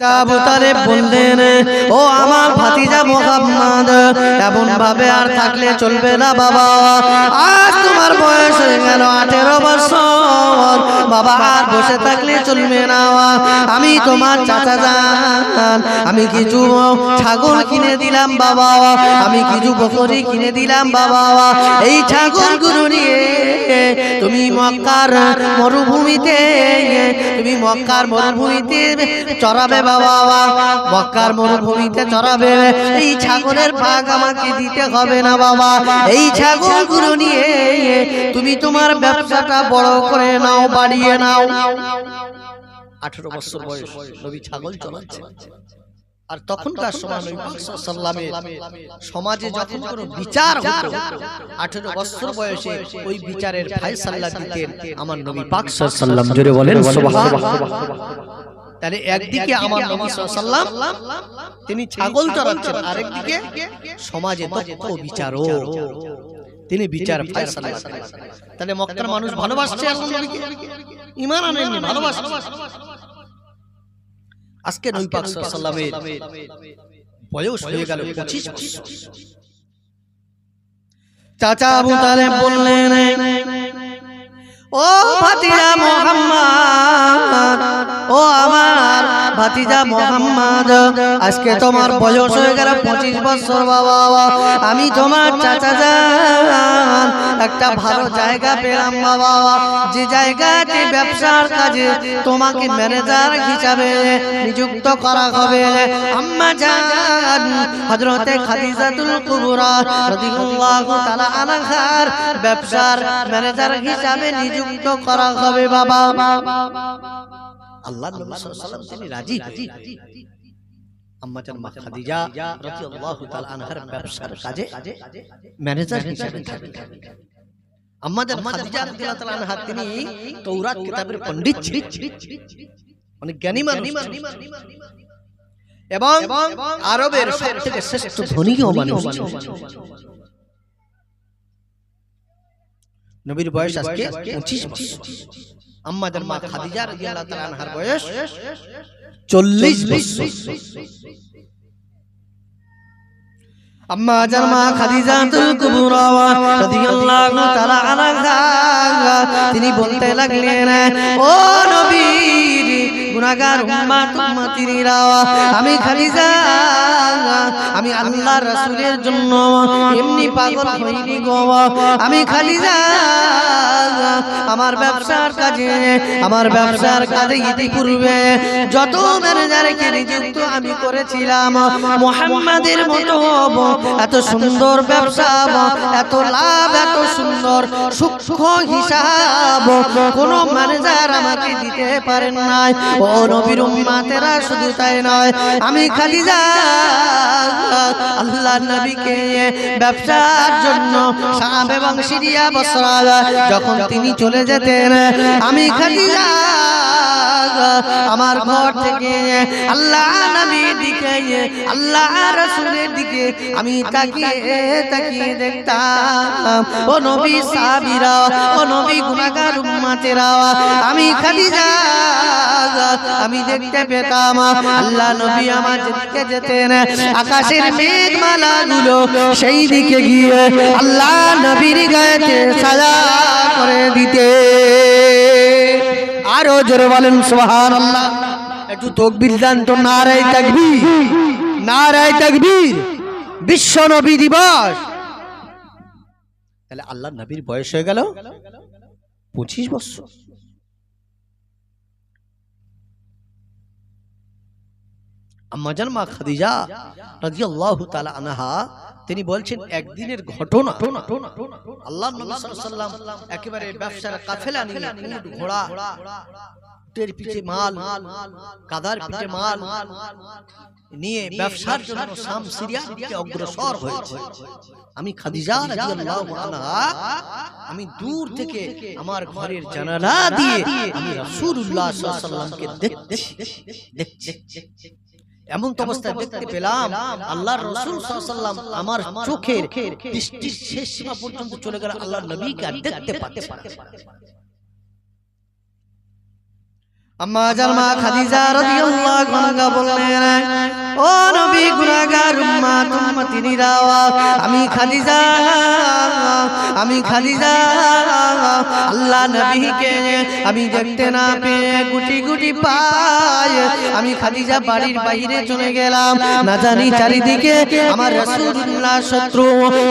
আবু বললেন ও আমার ভাতিজা মোহাম্মদ এমন ভাবে আর থাকলে চলবে না বাবা। আজ তোমার বয়স হয়ে গেল আঠেরো বছর। বাবা আর বসে থাকলে চলবে না আমি তোমার চাচা যান আমি কিছু ছাগল কিনে দিলাম বাবা। আমি কিছু বকরি কিনে দিলাম বাবা। এই ছাগলগুলো নিয়ে তুমি মক্কার মরুভূমিতে, তুমি মক্কার মরুভূমিতে চড়াবে বাবা। মক্কার মরুভূমিতে চড়াবে। এই ছাগলের ভাগ আমাকে দিতে হবে না বাবা। এই ছাগল ছাগলগুলো নিয়ে তুমি তোমার ব্যবসাটা বড় করে নাও বাড়িয়ে নাও আঠেরো বছর বয়স নবী ছাগল চলাচ্ছে। আর তখনকার সময় সাল্লামের সমাজে যখন কোনো বিচার হতো আঠেরো বছর বয়সে ওই বিচারের ফায়সাল্লা দিতেন আমার নবী পাক সাল্লাম। জোরে বলেন তাহলে একদিকে আমার নবী সাল্লাম তিনি ছাগল চড়াচ্ছেন। আরেকদিকে সমাজে তথ্য বিচারও তিনি বিচার তাহলে মক্কার মানুষ ভালোবাসছে নবীকে? ঈমান আনেননি ভালোবাসছে। আজকে নবী পাক সাল্লামের বয়স হয়ে গেল 25 বছর। চাচা আবু তালেব বললেন ও ভাতিজা মোহাম্মদ ও আমার ভাতিজা মোহাম্মদ, আজকে তোমার বয়স হয়ে গেল পঁচিশ বছর, বাবা আমি তোমার চাচা যান একটা ভালো জায়গা পেলাম, বাবা যে জায়গাতে ব্যবসার কাজে তোমাকে ম্যানেজার হিসাবে নিযুক্ত করা হবে। আম্মা জান, হযরতে খাদিজাতুল কুবরা রাদিয়াল্লাহু তাআলা আনহার ব্যবসার ম্যানেজার হিসাবে নিযুক্ত করা হবে বাবা। আল্লাহ নবী সাল্লাল্লাহু আলাইহি ওয়াসাল্লাম তিনি রাজি আম্মা জান মা খাদিজা রাদিয়াল্লাহু তাআলা আনহার ব্যবসার কাজে ম্যানেজার হিসাবে থাকবেন আম্মা জান খাদিজা রাদিয়াল্লাহু তাআলা আনহা তিনি তাওরাত কিতাবের পণ্ডিত ছিলেন অনেক জ্ঞানী মানুষ এবং আরবের সবথেকে শ্রেষ্ঠ ধনীও মানুষ নবীর বয়স আজকে 25 বছর আম্মাদের মা খাদিজা রাদিয়াল্লাহু তাআলা আনহার বয়স 40 বছর। আম্মা জান মা খাদিজাতুল কুবরা রাদিয়াল্লাহু তাআলা আনহা। তিনি বলতে লাগলেন ও নবীর গুনাহগার উম্মত উম্মতিরা আমি খাদিজা, আমি আল্লাহর রাসূলের জন্য এমনি পাগল হইনি গো। আমি খালিজা আমার ব্যবসার কাজে, আমার ব্যবসার কাজে ইতিপূর্বে যত ম্যানেজারকে নিযুক্ত আমি করেছিলাম, মোহাম্মদের মতো এত সুন্দর ব্যবসা এত লাভ, এত সুন্দর সূক্ষ্ম হিসাব। কোন ম্যানেজার আমাকে দিতে পারেন নাই। ও নবীর উম্মাতেরা শুধু তাই নয়, আমি খাদিজা, আল্লাহ নবীকে ব্যবসার জন্য শাম এবং সিরিয়া বসরা যখন তিনি চলে যেতেন, আমি খালিজা আমার ঘর থেকে আল্লাহ নবীর দিকে আল্লাহ রসুলের দিকে আমি তাকিয়ে তাকিয়ে দেখতাম। ও নবী সাবিরা ও নবী গুনাহগার উম্মতেরা আমি খালিজা আমি দেখতে পেতাম। আল্লাহ নবী আমার যেদিকে যেতেন আকাশের মেঘমালা গুলো সেই দিকে গিয়ে আল্লাহ নবীর গায়েতে সাজা করে দিতে আরও জোরে বলেন সোহান আল্লাহ একটু তকবির দেন তো, নারায় তাকবীর। নারায় তাকবীর। বিশ্ব নবী দিবস। তাহলে আল্লাহ নবীর বয়স হয়ে গেল? পঁচিশ বছর। আম্মাজান মা খাদিজা রাদিয়াল্লাহু তাআলা আনহা তিনি বলছেন, একদিনের ঘটনা। আল্লাহ আমি খাদিজা আমি দূর থেকে আমার ঘরের জানালা দিয়ে দেখছি। এমন তো অবস্থায় দেখতে পেলাম আল্লাহর রাসূল সাল্লাল্লাহু আলাইহি আমার চোখের দৃষ্টির শেষ সীমা পর্যন্ত চলে গেল আল্লাহর নবীকে দেখতে পাচ্ছি। আম্মা জান মা খাদিজা রাদিয়াল্লাহু আনহা বললেন ও নবী গুনাহগার উম্মত আমি খাদিজা আমি খাদিজা আল্লাহ নবীকে আমি দেখতে না পেয়ে গুটি গুটি পাই আমি খাদিজা বাড়ির বাইরে চলে গেলাম। না জানি চারিদিকে আমার রাসূলুল্লাহ শত্রু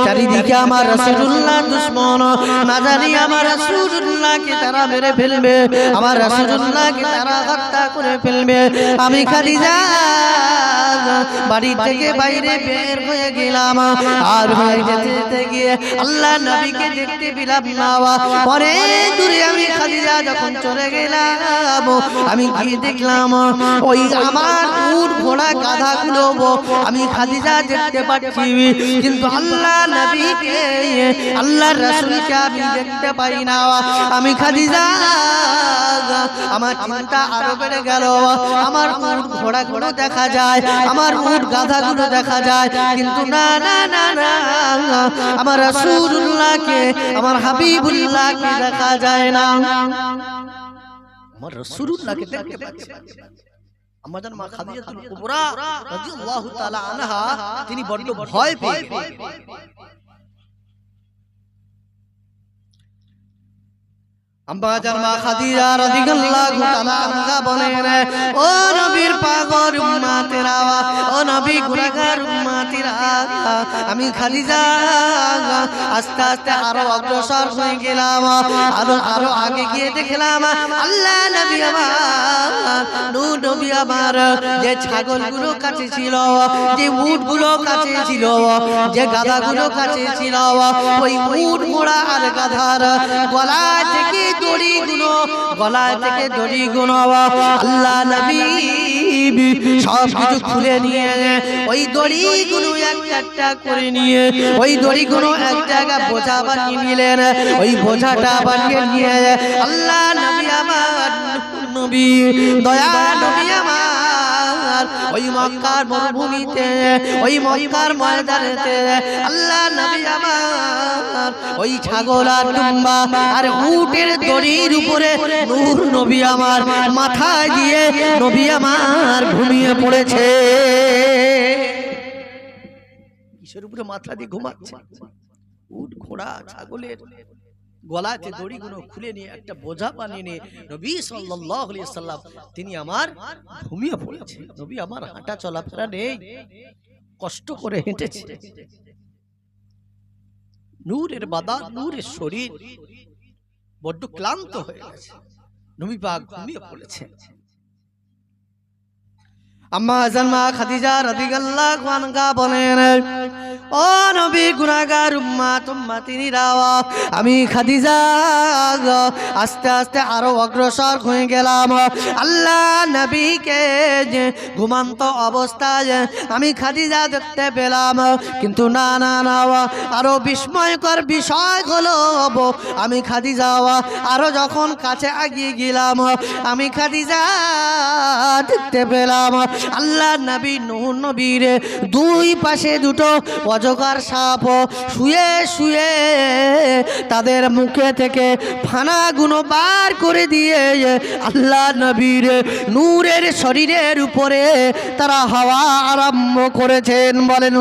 চারিদিকে আমার রাসূলুল্লাহ দুশমন। না জানি আমার রাসূলুল্লাহকে তারা মেরে ফেলবে। আমার রাসূলুল্লাহকে তারা হত্যা করে ফেলবে। আমি খাদিজা বাড়ি থেকে বাইরে বের হয়ে গেলাম। আর হয়ে যেতে গিয়ে আল্লাহ নবীকে দেখতে পেলাম না। পরে দূরে আমি খাদিজা যখন চলে গেলাম, আমি গিয়ে দেখলাম, ওই আমার উট ঘোড়া গাধাগুলো আমি খাদিজা দেখতে পাচ্ছি। কিন্তু আল্লাহ নবীকে আল্লাহ রাসূলকে আমি দেখতে পাই না। আমি খাদিজা, আমার চিন্তা আরও বেড়ে গেল। আমার উট ঘোড়া দেখা যায়। আমার উট গাধাগুলো দেখা যায়। কিন্তু না না না আমার রাসূলুল্লাহকে, আমার হাবিবুল্লাহকে দেখা যায় না। তিনি বড্ড ভয় পেয়ে আম্বাজান মা খাদিজা রাদিয়াল্লাহু তাআলা আনহা বলেন ও নবীর পাগল উম্মতেরা ও নবী গুনাহগার উম্মতেরা আমি খাদিজা আস্তে আস্তে আরও অগ্রসর হয়ে গেলাম আরও আরও আগে গিয়ে দেখলাম আল্লাহ নবী আমার নূর নবী আমার যে ছাগলগুলো কাছে ছিল যে উটগুলো কাছে ছিল যে গাধাগুলো কাছে ছিল ওই উট ঘোড়া আর গাধার গলা থেকে দড়ি গুনো গলা থেকে দড়ি গুনো আল্লাহ নবী সব কিছু খুলে নিয়ে ওই দড়ি গুলো একটা করে নিয়ে, ওই দড়ি গুলো এক জায়গা বোঝা বানিয়ে নিলেন, ওই বোঝাটা বানিয়ে নিয়ে আল্লাহ নবী আমার নবী, দয়া নবী ওই মক্কার মরুভূমিতে, ওই মক্কার ময়দানেতে আল্লাহ নবী আমার ওই ছাগল আর টুম্বা আর উটের দড়ির উপরে নূর নবী আমার মাথায় দিয়ে নবী আমার ঘুমিয়ে পড়েছে। কিসের উপরে মাথা দিয়ে ঘুমাচ্ছে? উট, ঘোড়া, ছাগলের গলাতে দড়িগুলো খুলে নিয়ে, একটা বোঝা বানিয়ে নিয়ে নবী সাল্লাল্লাহু সাল্লাম, তিনি আমার ঘুমিয়ে পড়েছে নবী আমার হাঁটা চলাফেরা নেই। কষ্ট করে হেঁটেছে। নূরের বাদা নূরের শরীর বড্ড ক্লান্ত হয়ে গেছে। নবী পাক ঘুমিয়ে পড়েছে আম্মা জানমা খাদিজা রাদিয়াল্লাহু আনহা বলেন ও নবী গুনাহগার উম্মাত উম্মাতিরা আমি খাদিজা আস্তে আস্তে আরও অগ্রসর হয়ে গেলাম। আল্লাহ নবীকে ঘুমান্ত অবস্থায় আমি খাদিজা দেখতে পেলাম, কিন্তু না না না, আরও বিস্ময়কর বিষয় হলো, আমি খাদিজা আরও যখন কাছে আগিয়ে গেলাম, আমি খাদিজা দেখতে পেলাম। আল্লাহ নবী নবীর দুই পাশে দুটো অজগর সাপ শুয়ে শুয়ে তাদের মুখে থেকে ফানা ফানাগুলো বার করে দিয়ে আল্লাহ নবীর নূরের শরীরের উপরে তারা হাওয়া আরম্ভ করেছেন। বলেন